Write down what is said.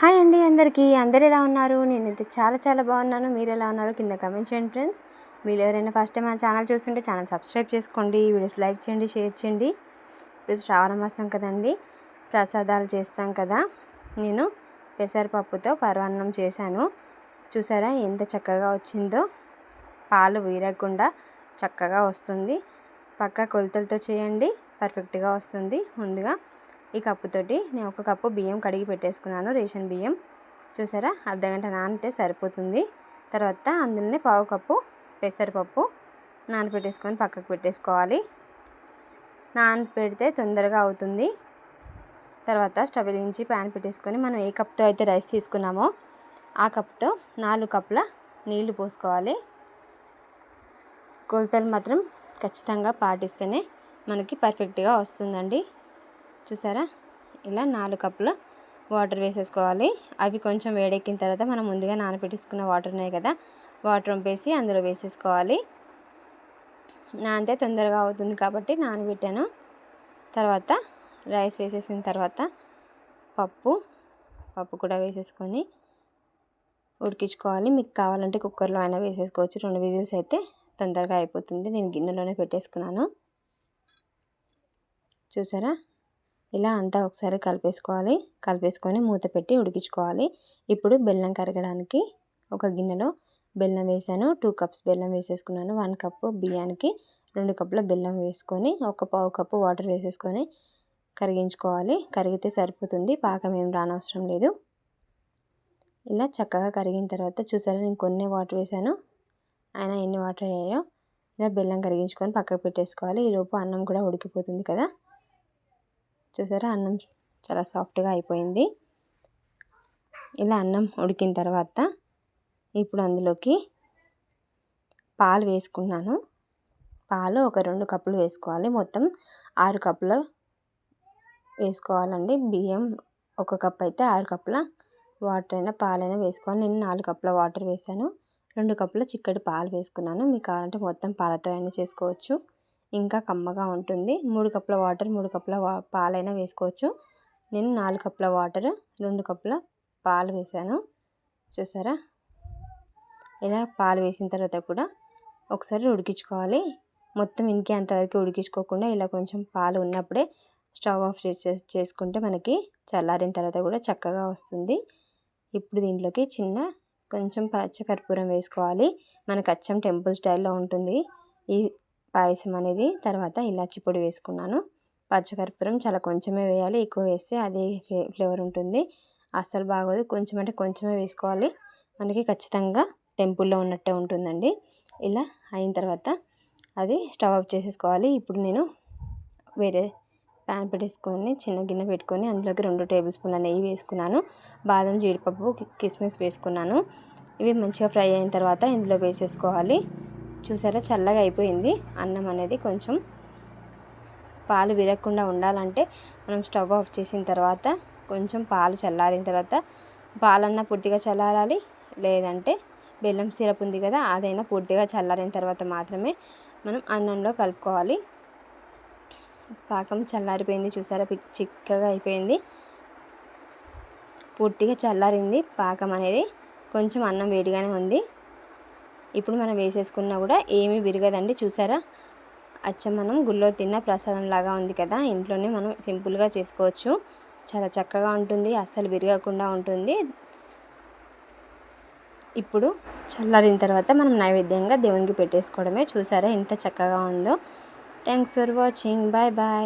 Hi అండి అందరికీ. అందరు ఎలా ఉన్నారు? నేనైతే చాలా చాలా బాగున్నాను. మీరు ఎలా ఉన్నారు? కింద కమెంట్ చేయండి ఫ్రెండ్స్. మీరు ఎవరైనా ఫస్ట్ టైం మా ఛానల్ చూస్తుంటే ఛానల్ సబ్స్క్రైబ్ చేసుకోండి. వీడియోస్ లైక్ చేయండి షేర్ చేయండి. ఇప్పుడు శ్రావణ మాసం కదండి. ప్రసాదాలు చేస్తాం కదా. నేను పెసరపప్పుతో పర్వాన్నం చేశాను. చూసారా? ఎంత చక్కగా వచ్చిందో. పాలు వీరకుండా చక్కగా వస్తుంది. పక్క కొలతలతో చేయండి. పర్ఫెక్ట్గా వస్తుంది. ముందుగా ఈ కప్పుతోటి నేను ఒక కప్పు బియ్యం కడిగి పెట్టేసుకున్నాను రేషన్ బియ్యం. చూసారా? అర్ధగంట నానితే సరిపోతుంది. తర్వాత అందులోనే పావు కప్పు పెసరపప్పు నానపెట్టేసుకొని పక్కకు పెట్టేసుకోవాలి. నానపెడితే తొందరగా అవుతుంది. తర్వాత స్టవ్ వెలిగించి ప్యాన్ పెట్టేసుకొని మనం ఏ కప్తో అయితే రైస్ తీసుకున్నామో ఆ కప్తో నాలుగు కప్పుల నీళ్ళు పోసుకోవాలి. కొలతలు మాత్రం ఖచ్చితంగా పాటిస్తేనే మనకి పర్ఫెక్ట్గా వస్తుందండి. చూసారా? ఇలా నాలుగు కప్పుల వాటర్ వేసేసుకోవాలి. అవి కొంచెం వేడెక్కిన తర్వాత మనం ముందుగా నానపెట్టేసుకున్న వాటర్ ఉన్నాయి కదా వాటర్ వంపేసి అందులో వేసేసుకోవాలి. నానితే తొందరగా అవుతుంది కాబట్టి నానబెట్టాను. తర్వాత రైస్ వేసేసిన తర్వాత పప్పు పప్పు కూడా వేసేసుకొని ఉడికించుకోవాలి. మీకు కావాలంటే కుక్కర్లో అయినా వేసేసుకోవచ్చు. రెండు విజిల్స్ అయితే తొందరగా అయిపోతుంది. నేను గిన్నెలోనే పెట్టేసుకున్నాను. చూసారా? ఇలా అంతా ఒకసారి కలిపేసుకోవాలి. కలిపేసుకొని మూత పెట్టి ఉడికించుకోవాలి. ఇప్పుడు బెల్లం కరగడానికి ఒక గిన్నెలో బెల్లం వేసాను. టూ కప్స్ బెల్లం వేసేసుకున్నాను. వన్ కప్పు బియ్యానికి రెండు కప్పుల బెల్లం వేసుకొని ఒక పావు కప్పు వాటర్ వేసేసుకొని కరిగించుకోవాలి. కరిగితే సరిపోతుంది. పాకం ఏం రానవసరం లేదు. ఇలా చక్కగా కరిగిన తర్వాత చూసారా నేను కొన్ని వాటర్ వేసాను. అయినా ఎన్ని వాటర్ అయ్యాయో. ఇలా బెల్లం కరిగించుకొని పక్కకు పెట్టేసుకోవాలి. ఈలోపు అన్నం కూడా ఉడికిపోతుంది కదా. చూసారా? అన్నం చాలా సాఫ్ట్గా అయిపోయింది. ఇలా అన్నం ఉడికిన తర్వాత ఇప్పుడు అందులోకి పాలు వేసుకున్నాను. పాలు ఒక రెండు కప్పులు వేసుకోవాలి. మొత్తం ఆరు కప్పుల వేసుకోవాలండి. బియ్యం ఒక కప్ అయితే ఆరు కప్పుల వాటర్ అయినా పాలైనా వేసుకోవాలి. నేను నాలుగు కప్పుల వాటర్ వేసాను. రెండు కప్పుల చిక్కటి పాలు వేసుకున్నాను. మీకు కావాలంటే మొత్తం పాలతో అయినా చేసుకోవచ్చు. ఇంకా కమ్మగా ఉంటుంది. మూడు కప్పుల వాటర్ మూడు కప్పుల పాలైనా వేసుకోవచ్చు. నేను నాలుగు కప్పుల వాటర్ రెండు కప్పుల పాలు వేసాను. చూసారా? ఇలా పాలు వేసిన తర్వాత కూడా ఒకసారి ఉడికించుకోవాలి. మొత్తం ఇంకే అంతవరకు ఉడికించుకోకుండా ఇలా కొంచెం పాలు ఉన్నప్పుడే స్టవ్ ఆఫ్ చేసుకుంటే మనకి చల్లారిన తర్వాత కూడా చక్కగా వస్తుంది. ఇప్పుడు దీంట్లోకి చిన్న కొంచెం పచ్చకర్పూరం వేసుకోవాలి. మనకు అచ్చం టెంపుల్ స్టైల్లో ఉంటుంది. ఈ పాయసం అనేది తర్వాత ఇలాచి పొడి వేసుకున్నాను. పచ్చకర్పూరం చాలా కొంచెమే వేయాలి ఎక్కువ వేస్తే అదే ఫ్లేవర్ ఉంటుంది. అస్సలు బాగోదు కొంచెం అంటే కొంచెమే వేసుకోవాలి. మనకి ఖచ్చితంగా టెంపుల్లో ఉన్నట్టే ఉంటుందండి. ఇలా అయిన తర్వాత అది స్టవ్ ఆఫ్ చేసేసుకోవాలి. ఇప్పుడు నేను వేరే ప్యాన్ పెట్టేసుకొని చిన్న గిన్నె పెట్టుకొని అందులోకి రెండు టేబుల్ స్పూన్ల నెయ్యి వేసుకున్నాను. బాదం జీడిపప్పు కిస్మిస్ వేసుకున్నాను. ఇవి మంచిగా ఫ్రై అయిన తర్వాత ఇందులో వేసేసుకోవాలి. చూసారా? చల్లగా అయిపోయింది. అన్నం అనేది కొంచెం పాలు విరగకుండా ఉండాలంటే మనం స్టవ్ ఆఫ్ చేసిన తర్వాత కొంచెం పాలు చల్లారిన తర్వాత పాలన్నా పూర్తిగా చల్లారాలి. లేదంటే బెల్లం సిరప్ ఉంది కదా అదైనా పూర్తిగా చల్లారిన తర్వాత మాత్రమే మనం అన్నంలో కలుపుకోవాలి. పాకం చల్లారిపోయింది చూసారా? పిక్ చిక్కగా అయిపోయింది. పూర్తిగా చల్లారింది. పాకం అనేది కొంచెం అన్నం వేడిగానే ఉంది. ఇప్పుడు మనం వేసేసుకున్నా కూడా ఏమీ విరగదండి. చూసారా? అచ్చం మనం గుళ్ళో తిన్న ప్రసాదం లాగా ఉంది కదా. ఇంట్లోనే మనం సింపుల్గా చేసుకోవచ్చు. చాలా చక్కగా ఉంటుంది. అస్సలు విరగకుండా ఉంటుంది. ఇప్పుడు చల్లారిన తర్వాత మనం నైవేద్యంగా దేవునికి పెట్టేసుకోవడమే. చూసారా? ఎంత చక్కగా ఉందో. Thanks for watching bye bye